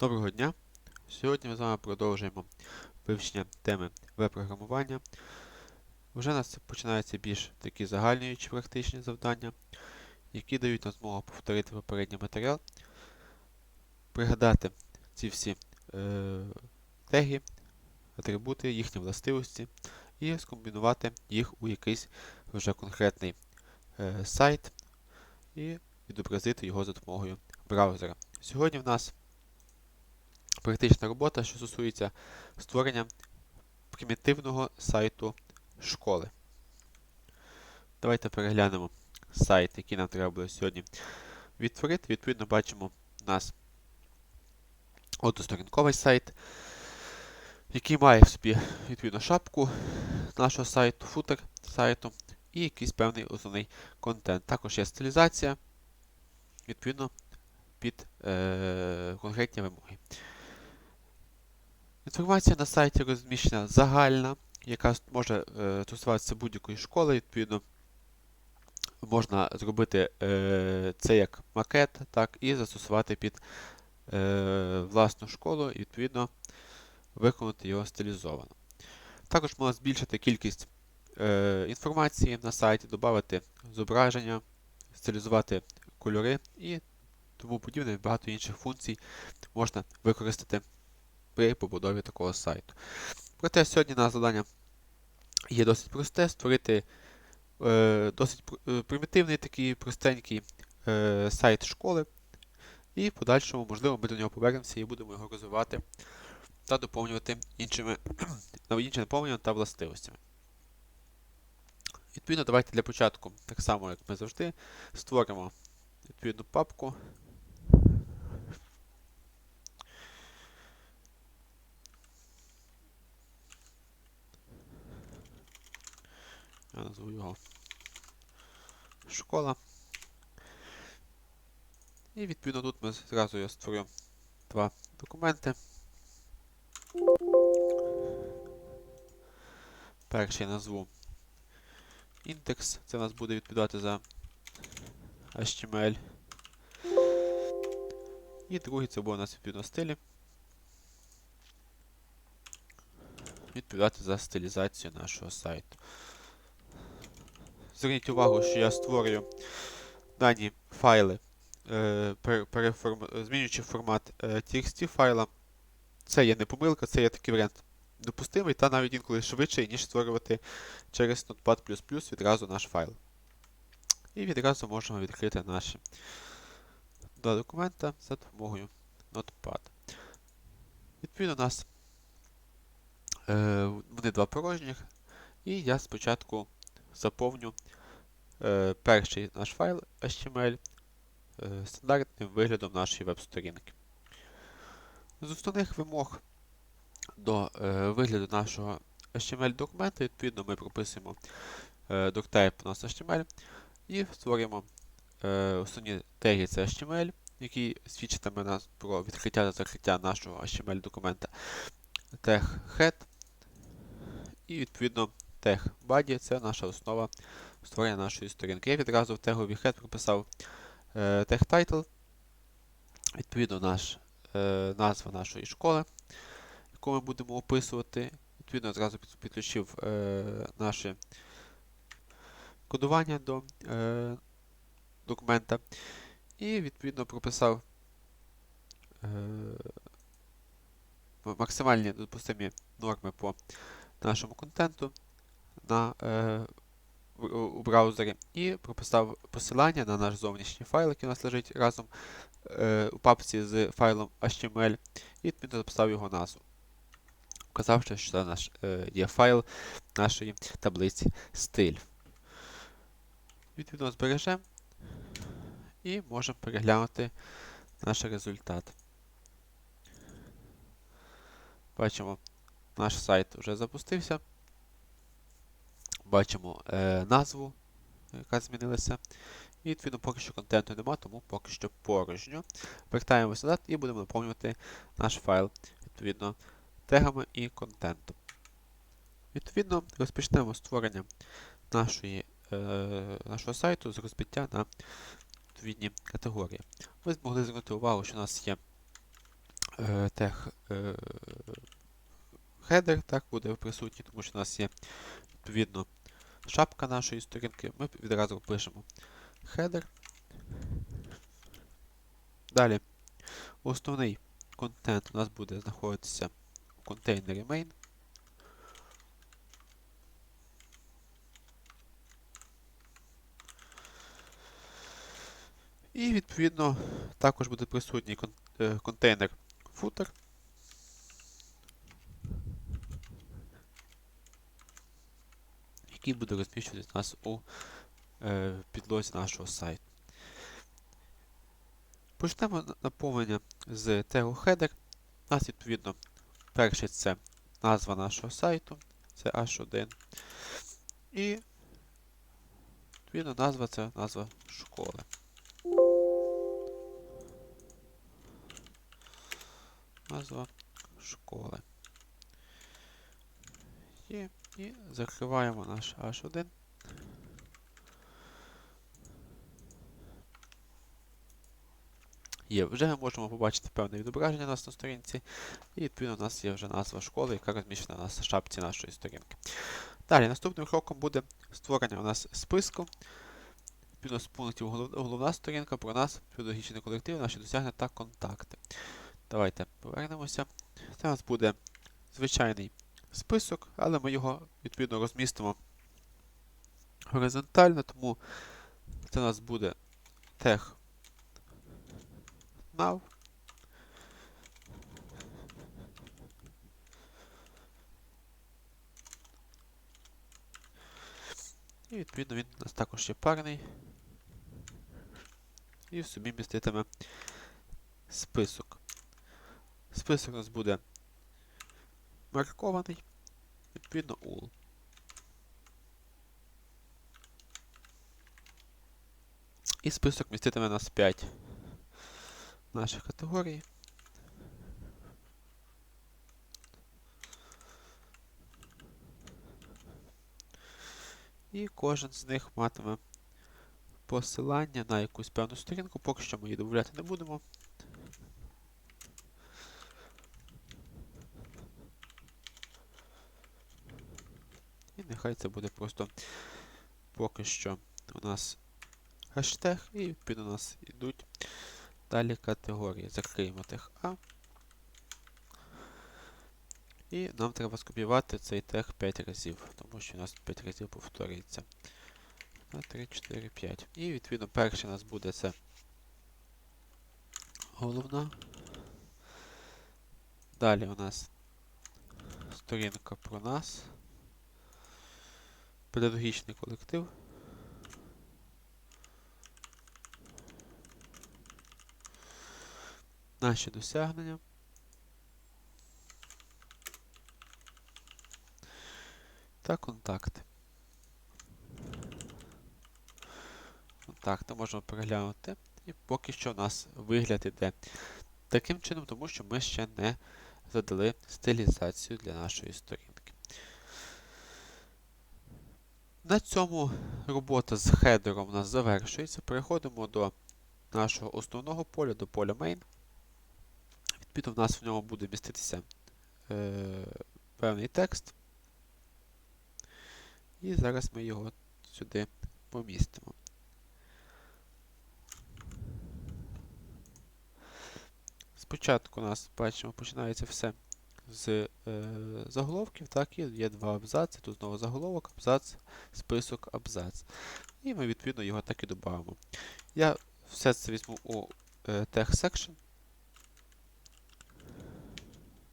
Доброго дня! Сьогодні ми з вами продовжуємо вивчення теми веб-програмування. Вже у нас починаються більш такі загальнюючі практичні завдання, які дають нам змогу повторити попередній матеріал, пригадати ці всі е, теги, атрибути, їхні властивості і скомбінувати їх у якийсь вже конкретний е, сайт і відобразити його за допомогою браузера. Сьогодні в нас практична робота, що стосується створення примітивного сайту школи. Давайте переглянемо сайт, який нам треба буде сьогодні відтворити. Відповідно, бачимо у нас односторінковий сайт, який має в собі відповідно шапку нашого сайту, футер сайту і якийсь певний основний контент. Також є стилізація, відповідно, під е, конкретні вимоги. Інформація на сайті розміщена загальна, яка може е, стосуватися будь-якої школи. Відповідно, можна зробити е, це як макет, так, і застосувати під е, власну школу і відповідно виконати його стилізовано. Також можна збільшити кількість е, інформації на сайті, додати зображення, стилізувати кольори і тому подібне багато інших функцій можна використати при побудові такого сайту. Проте сьогодні наше завдання є досить просте, створити е, досить е, примітивний такий простенький е, сайт школи. І в подальшому, можливо, ми до нього повернемося і будемо його розвивати та доповнювати іншими, іншим наповненням та властивостями. Відповідно, давайте для початку, так само, як ми завжди, створимо відповідну папку. Я назву його школа. І відповідно тут ми зразу я створю два документи. Перший назву індекс, це у нас буде відповідати за HTML. І другий це буде у нас відповідно стилі. Відповідати за стилізацію нашого сайту. Зверніть увагу, що я створюю дані файли, е, переформ... змінюючи формат е, TXT файла. Це є не помилка, це є такий варіант допустимий, та навіть інколи швидший, ніж створювати через Notepad відразу наш файл. І відразу можемо відкрити наші два документа за допомогою Notepad. Відповідно, у нас е, вони два порожніх, і я спочатку заповню е, перший наш файл HTML е, стандартним виглядом нашої веб-сторінки. З основних вимог до е, вигляду нашого HTML-документа, відповідно, ми прописуємо е, doctype у нас HTML і створюємо е, основні теги це HTML, який свідчитиме нас про відкриття та закриття нашого HTML-документа. Тег head і відповідно тег body це наша основа створення нашої сторінки. Я відразу в теговий head прописав е, тег title, відповідно наш, е, назва нашої школи, яку ми будемо описувати. Відповідно, зразу підключив е, наше кодування до документа. І відповідно прописав е, максимальні допустимі норми по нашому контенту на, е, у браузері і прописав посилання на наш зовнішній файл, який у нас лежить разом е, у папці з файлом HTML, і відповідно записав його назву. Вказавши, що це наш, е, є файл нашої таблиці стиль. Відповідно, збережемо і можемо переглянути наш результат. Бачимо, наш сайт вже запустився. Бачимо е, назву, яка змінилася. І відповідно поки що контенту нема, тому поки що порожньо. Вертаємося назад і будемо наповнювати наш файл відповідно тегами і контентом. Відповідно, розпочнемо створення нашої, е, нашого сайту з розбиття на відповідні категорії. Ви змогли звернути увагу, що у нас є е, тех е, хедер так буде присутній, тому що у нас є відповідно шапка нашої сторінки. Ми відразу пишемо header. Далі основний контент у нас буде знаходитися в контейнері main. І відповідно також буде присутній е, контейнер footer. Який буде розміщуватися у нас у е, підлозі нашого сайту. Почнемо наповнення з тегу header. У нас, відповідно, перший це назва нашого сайту, це H1. І відповідно назва це назва школи. Назва школи. Є. І закриваємо наш H1. Є, вже ми можемо побачити певне відображення у нас на сторінці. І відповідно у нас є вже назва школи, яка розміщена на нас шапці нашої сторінки. Далі, наступним кроком буде створення у нас списку. Відповідно з пунктів головна сторінка про нас, педагогічний колектив, наші досягнення та контакти. Давайте повернемося. Це у нас буде звичайний список, але ми його відповідно розмістимо горизонтально, тому це у нас буде тех nav. І відповідно він у нас також є парний. І в собі міститиме список. Список у нас буде маркований, відповідно UL. І список міститиме нас 5 наших категорій. І кожен з них матиме посилання на якусь певну сторінку, поки що ми її додати не будемо. Нехай це буде просто поки що у нас хештег, і відповідно у нас йдуть далі категорії. Закриємо тег А. І нам треба скопіювати цей тег 5 разів, тому що у нас 5 разів повторюється. 3, 4, 5. І відповідно перший у нас буде це головна. Далі у нас сторінка про нас. Педагогічний колектив. Наші досягнення. Та контакти. Контакти можемо переглянути. І поки що у нас вигляд іде таким чином, тому що ми ще не задали стилізацію для нашої сторінки. На цьому робота з хедером у нас завершується. Переходимо до нашого основного поля, до поля main. Відповідно, в нас в ньому буде міститися е, певний текст. І зараз ми його сюди помістимо. Спочатку у нас, бачимо, починається все з е, заголовків, так, і є два абзаци. Тут знову заголовок, абзац, список, абзац. І ми, відповідно, його так і додамо. Я все це візьму у е, text section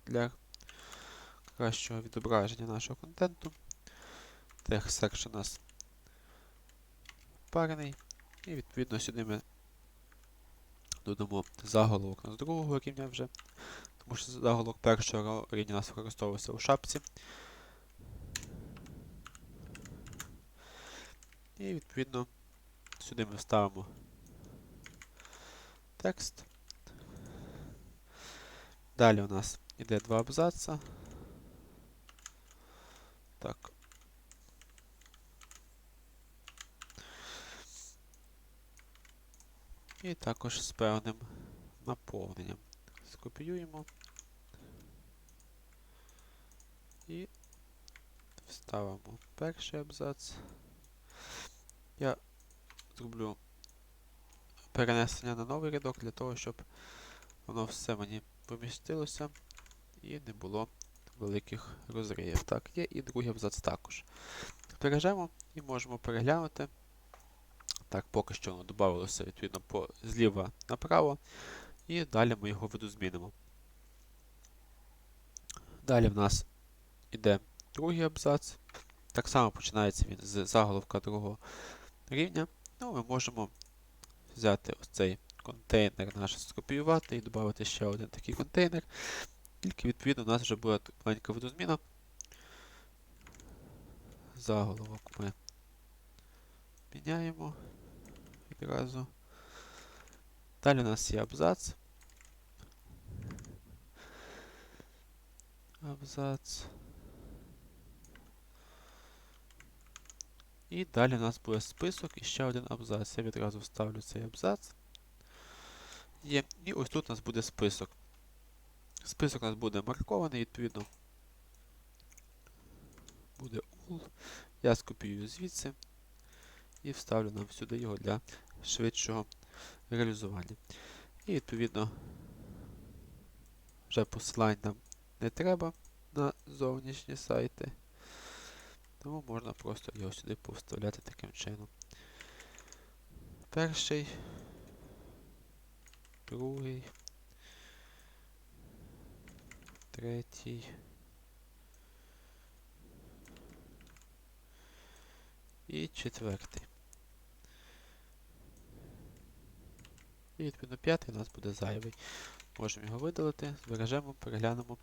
для кращого відображення нашого контенту. Text section у нас парний. І відповідно сюди ми додамо заголовок у нас другого рівня вже, тому що заголовок першого рівня у нас використовувався у шапці. І відповідно сюди ми вставимо текст. Далі у нас іде два абзаца. Так. І також з певним наповненням. скопіюємо і вставимо перший абзац. Я зроблю перенесення на новий рядок для того, щоб воно все мені помістилося і не було великих розривів. Так, є і другий абзац також. Бережемо і можемо переглянути. Так, поки що воно додавалося відповідно по зліва направо. І далі ми його видозмінимо. Далі в нас іде другий абзац. Так само починається він з заголовка другого рівня. Ну, ми можемо взяти ось цей контейнер наш скопіювати і додати ще один такий контейнер. Тільки, відповідно, у нас вже буде маленька видозміна. Заголовок ми міняємо відразу. Далі у нас є абзац. Абзац. І далі у нас буде список і ще один абзац. Я відразу вставлю цей абзац. Є. І ось тут у нас буде список. Список у нас буде маркований, відповідно. Буде ул. Я скопіюю звідси і вставлю нам сюди його для швидшого реалізування. І відповідно вже посилань нам не треба на зовнішні сайти. Тому можна просто його сюди повставляти таким чином. Перший, другий, третій. І четвертий. І відповідно п'ятий у нас буде зайвий. Можемо його видалити, збережемо, переглянемо,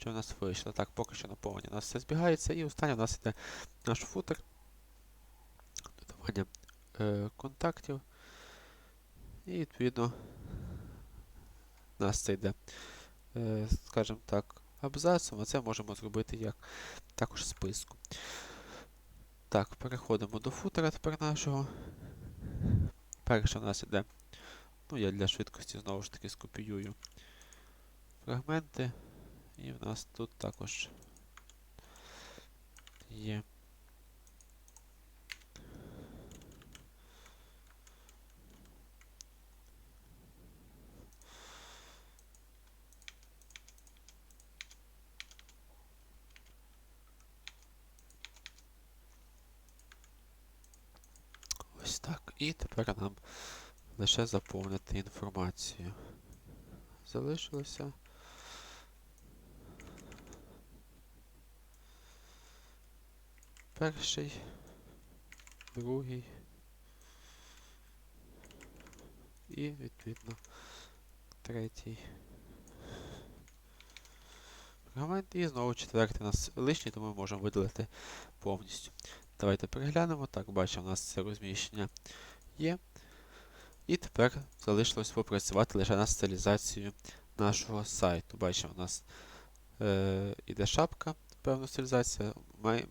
що у нас вийшло. Так, поки що наповнення у нас все збігається. І останнє у нас йде наш футер. Додавання е, контактів. І відповідно у нас це йде, е, скажімо так, абзацом, а це можемо зробити як також списку. Так, переходимо до футера тепер нашого. Перше у нас іде. Ну, я для швидкості знову ж таки скопіюю фрагменти. І в нас тут також є. Ось так. І тепер нам лише заповнити інформацію. Залишилося. Перший, другий і, відповідно, третій. Фрагмент і знову четвертий у нас лишній, тому ми можемо видалити повністю. Давайте переглянемо. Так, бачимо, у нас це розміщення є. І тепер залишилось попрацювати лише над стилізацією нашого сайту. Бачимо, у нас е, іде шапка, певна стилізація,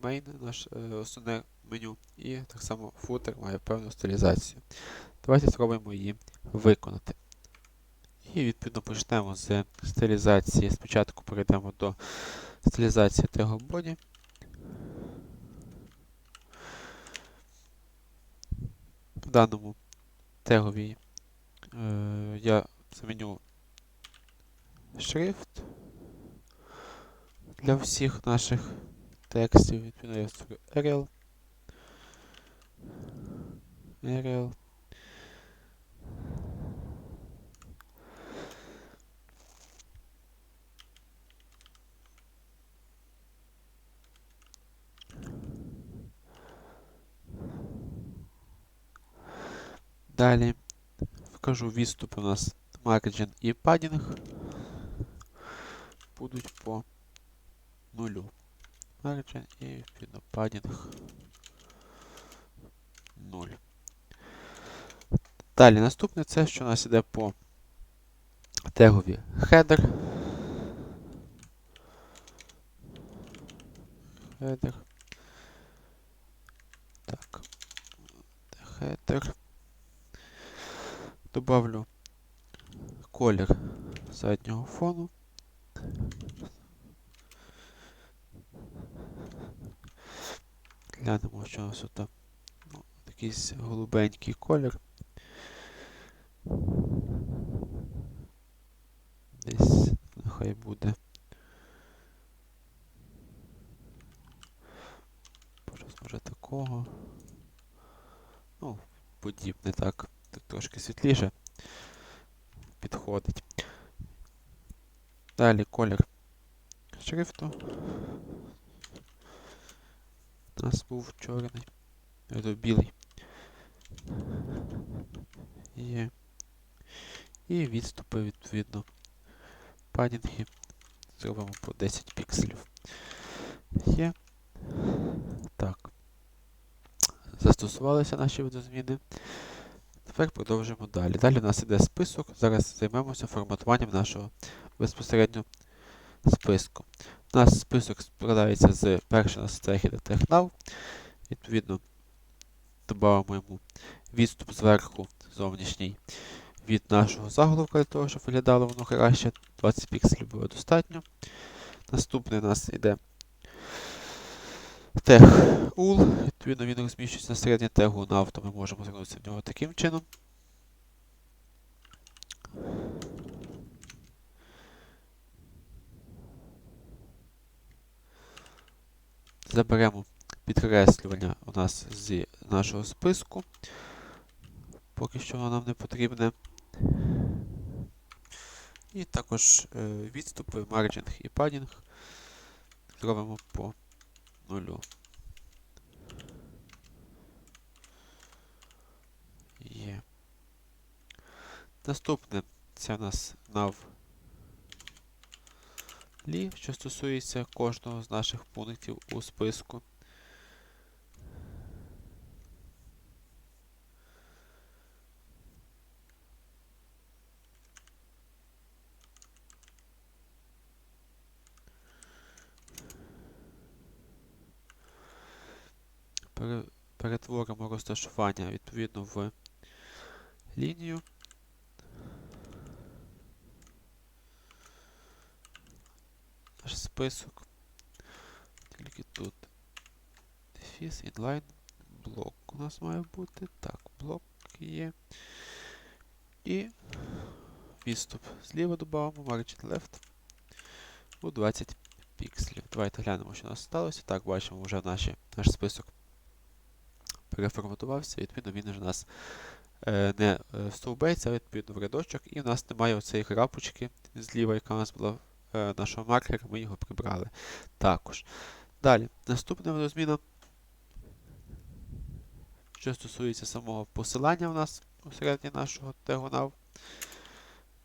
мейн наш е, основне меню, і так само футер має певну стилізацію. Давайте спробуємо її виконати. І відповідно почнемо з стилізації. Спочатку перейдемо до стилізації теглбоді. В даному теговій е, я заміню шрифт для всіх наших текстів. Відповідно, я створю Arial. Arial. Далі вкажу відступи у нас margin і padding будуть по нулю. Margin і відповідно padding 0. Далі наступне це, що у нас іде по тегові header. Header. Так. Header. Добавлю колір заднього фону. Глянемо, що у нас тут. Ну, якийсь голубенький колір. Десь нехай буде. Щось може такого. Ну, подібне так. Тут трошки світліше підходить. Далі колір шрифту. У нас був чорний. Тобто білий. Є. І відступи відповідно. Падінги зробимо по 10 пікселів. Є. Так. Застосувалися наші видозміни. Тепер продовжуємо далі. Далі у нас іде список. Зараз займемося форматуванням нашого безпосередньо списку. У нас список складається з першого нас це технав. Відповідно, додамо йому відступ зверху зовнішній від нашого заголовка для того, щоб виглядало воно краще. 20 пікселів було достатньо. Наступний у нас йде тег. Відповідно, він розміщується на середній тегу на авто. Ми можемо звернутися в нього таким чином. Заберемо підкреслювання у нас з нашого списку. Поки що воно нам не потрібне. І також е, відступи, марджинг і падінг зробимо по нулю. Є. Наступне це у нас nav лі, що стосується кожного з наших пунктів у списку. Перетворимо розташування відповідно в лінію. Наш список. Тільки тут дефіс, інлайн, блок у нас має бути. Так, блок є. І відступ зліва додамо, margin left у 20 пікселів. Давайте глянемо, що у нас сталося. Так, бачимо, вже наші, наш список переформатувався, відповідно, він вже у нас е, не е, стовбеться, а відповідно в рядочок, і в нас немає оцієї крапочки зліва, яка у нас була нашого маркера, ми його прибрали також. Далі, наступна зміна, що стосується самого посилання у нас усередині нашого тегу nav,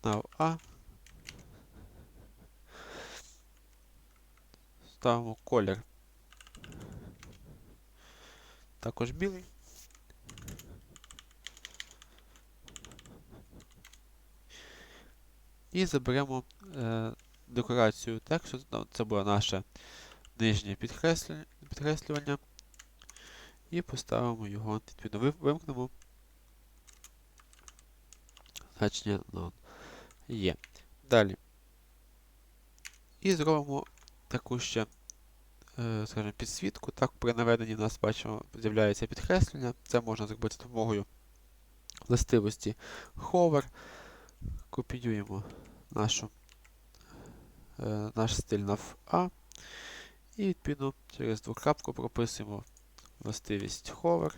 nav A. Ставимо колір. Також білий. І заберемо е, декорацію тексту. Ну, Це було наше нижнє підкреслювання. І поставимо його, відповідно, вимкнемо. Значення none. Є. Далі. І зробимо таку ще, е, скажімо, підсвітку. Так, при наведенні у нас бачимо, з'являється підкреслення. Це можна зробити з допомогою властивості hover. Копіюємо нашу, наш стиль на А. І відповідно через двокрапку прописуємо властивість hover.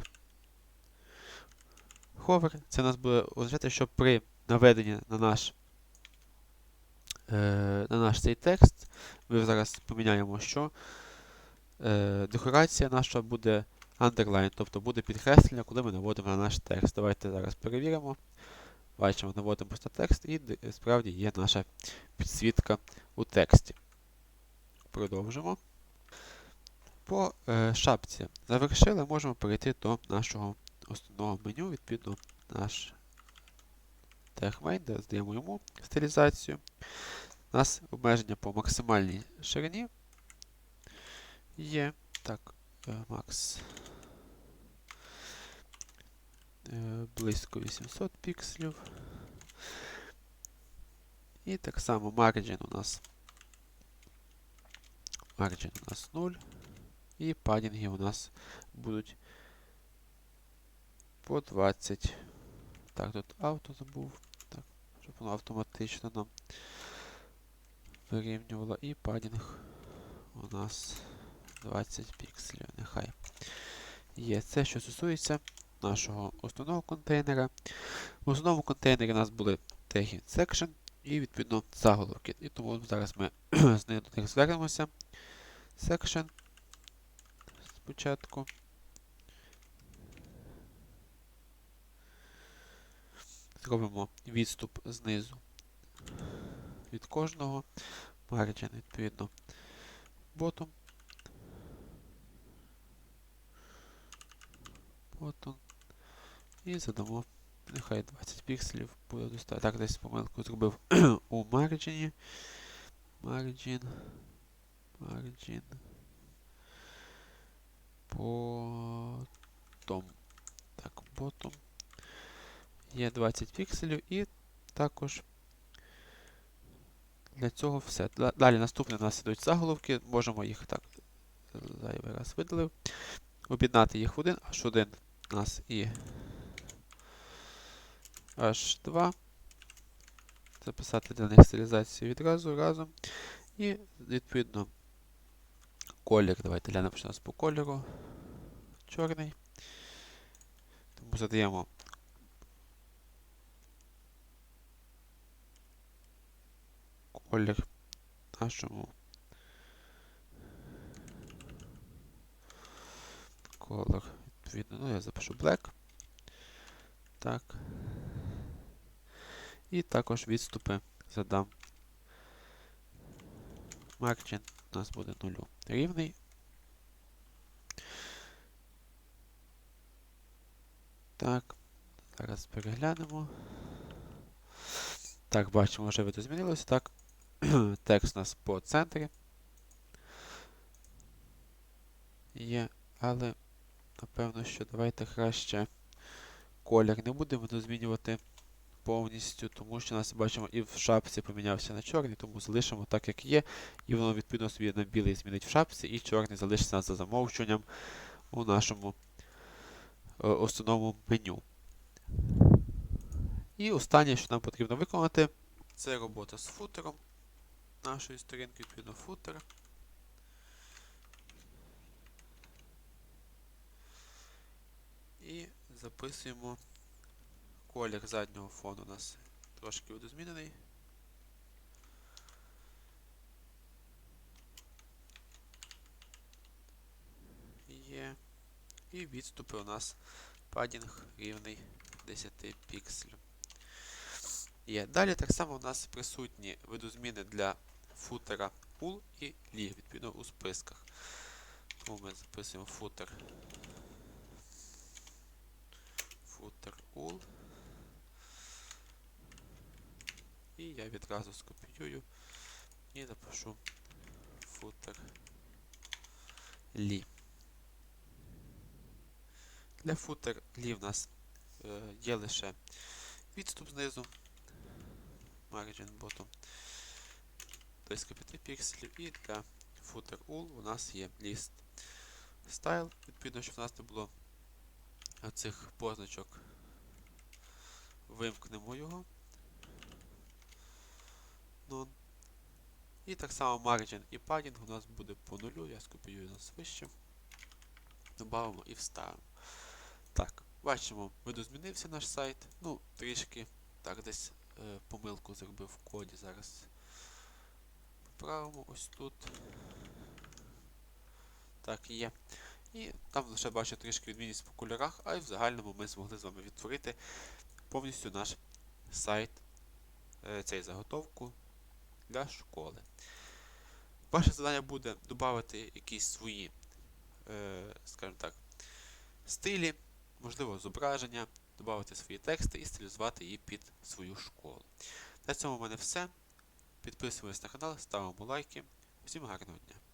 Hover це нас буде означати, що при наведенні на наш е, на наш цей текст, ми зараз поміняємо, що е, декорація наша буде underline, тобто буде підкреслення, коли ми наводимо на наш текст. Давайте зараз перевіримо. Бачимо, наводимо просто текст, і справді є наша підсвітка у тексті. Продовжимо. По е, шапці завершили, можемо перейти до нашого основного меню, відповідно, наш TechMain, де здаємо йому стилізацію. У нас обмеження по максимальній ширині є. Так, е, близько 800 пікселів. І так само margin у нас. Margin у нас 0. І падінги у нас будуть по 20. Так, тут авто забув. Так, щоб воно автоматично нам вирівнювало. І падінг у нас 20 пікселів. Нехай є. Це, що стосується нашого основного контейнера. В основному контейнері у нас були теги section і відповідно заголовки. І тому зараз ми з ними до них звернемося. Section спочатку. Зробимо відступ знизу від кожного. Margin, відповідно, bottom. Bottom. І задамо, нехай 20 пікселів буде достатньо. Так, десь помилку зробив у марджині. Margin. Margin. Bottom. Так, bottom. Є 20 пікселів і також для цього все. Далі наступне у нас ідуть заголовки. Можемо їх так зайвий раз видалив. Об'єднати їх в один, H1 у нас і H2. Записати для них стилізацію відразу разом. І відповідно колір. Давайте глянемо, нас по кольору. Чорний. Тому задаємо колір нашому колор. Відповідно, ну я запишу black. Так. І також відступи задам. Margin у нас буде нулю рівний. Так, зараз переглянемо. Так, бачимо, вже видно змінилося. Так, текст у нас по центрі. Є, але напевно, що давайте краще колір не будемо змінювати повністю, тому що нас бачимо і в шапці помінявся на чорний, тому залишимо так, як є. І воно відповідно собі на білий змінить в шапці, і чорний залишиться за замовчуванням у нашому е, основному меню. І останнє, що нам потрібно виконати, це робота з футером нашої сторінки, відповідно футер. І записуємо колір заднього фону у нас трошки видозмінений. Є. І відступи у нас падінг рівний 10 пікселів. Є. Далі так само у нас присутні видозміни для футера pull і leave, відповідно у списках. Тому ми записуємо футер. Футер all. І я відразу скопіюю і напишу футер лі. Для футер лі в нас е, є лише відступ знизу, margin bottom близько 5 пікселів, і для footer all у нас є list style, відповідно, щоб в нас не було цих позначок. Вимкнемо його. None. І так само margin і padding у нас буде по нулю, я скопіюю нас вище. Добавимо і вставимо. Так, бачимо, видозмінився наш сайт. Ну, трішки так десь е, помилку зробив в коді. Зараз поправимо ось тут. Так, є. І там лише бачу трішки відмінність по кольорах, а й в загальному ми змогли з вами відтворити повністю наш сайт, е, цей заготовку для школи. Ваше завдання буде додати якісь свої, е, скажімо так, стилі, можливо, зображення, додати свої тексти і стилізувати її під свою школу. На цьому в мене все. Підписуємось на канал, ставимо лайки. Всім гарного дня!